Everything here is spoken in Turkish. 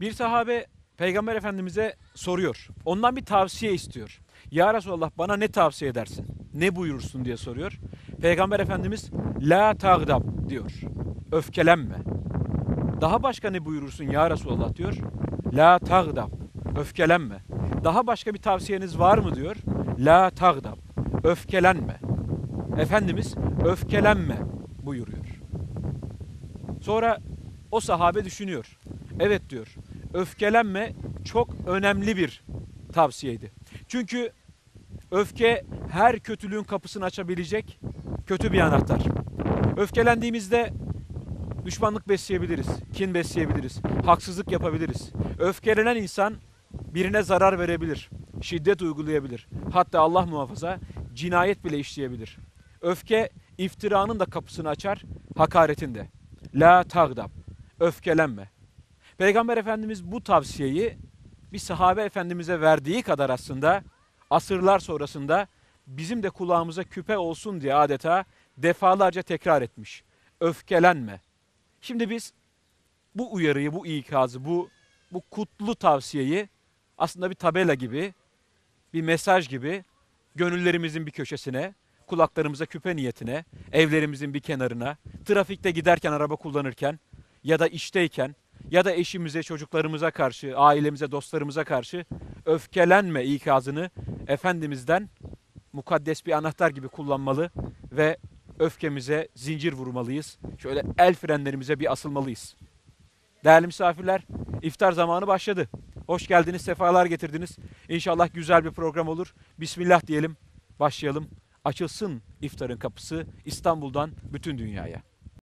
Bir sahabe Peygamber Efendimiz'e soruyor. Ondan bir tavsiye istiyor. Ya Resulallah bana ne tavsiye edersin? Ne buyurursun diye soruyor. Peygamber Efendimiz la tagdab diyor. Öfkelenme. Daha başka ne buyurursun ya Resulallah diyor. La tagdab. Öfkelenme. Daha başka bir tavsiyeniz var mı diyor. La tagdab. Öfkelenme. Efendimiz öfkelenme buyuruyor. Sonra o sahabe düşünüyor. Evet diyor. Öfkelenme çok önemli bir tavsiyeydi. Çünkü öfke her kötülüğün kapısını açabilecek kötü bir anahtar. Öfkelendiğimizde düşmanlık besleyebiliriz, kin besleyebiliriz, haksızlık yapabiliriz. Öfkelenen insan birine zarar verebilir, şiddet uygulayabilir. Hatta Allah muhafaza cinayet bile işleyebilir. Öfke iftiranın da kapısını açar, hakaretin de. La tagdab, öfkelenme. Peygamber Efendimiz bu tavsiyeyi bir sahabe efendimize verdiği kadar aslında asırlar sonrasında bizim de kulağımıza küpe olsun diye adeta defalarca tekrar etmiş. Öfkelenme. Şimdi biz bu uyarıyı, bu ikazı, bu bu kutlu tavsiyeyi aslında bir tabela gibi, bir mesaj gibi gönüllerimizin bir köşesine, kulaklarımıza küpe niyetine, evlerimizin bir kenarına, trafikte giderken, araba kullanırken ya da işteyken ya da eşimize, çocuklarımıza karşı, ailemize, dostlarımıza karşı öfkelenme ikazını Efendimiz'den mukaddes bir anahtar gibi kullanmalı ve öfkemize zincir vurmalıyız. Şöyle el frenlerimize bir asılmalıyız. Değerli misafirler, iftar zamanı başladı. Hoş geldiniz, sefalar getirdiniz. İnşallah güzel bir program olur. Bismillah diyelim, başlayalım. Açılsın iftarın kapısı İstanbul'dan bütün dünyaya.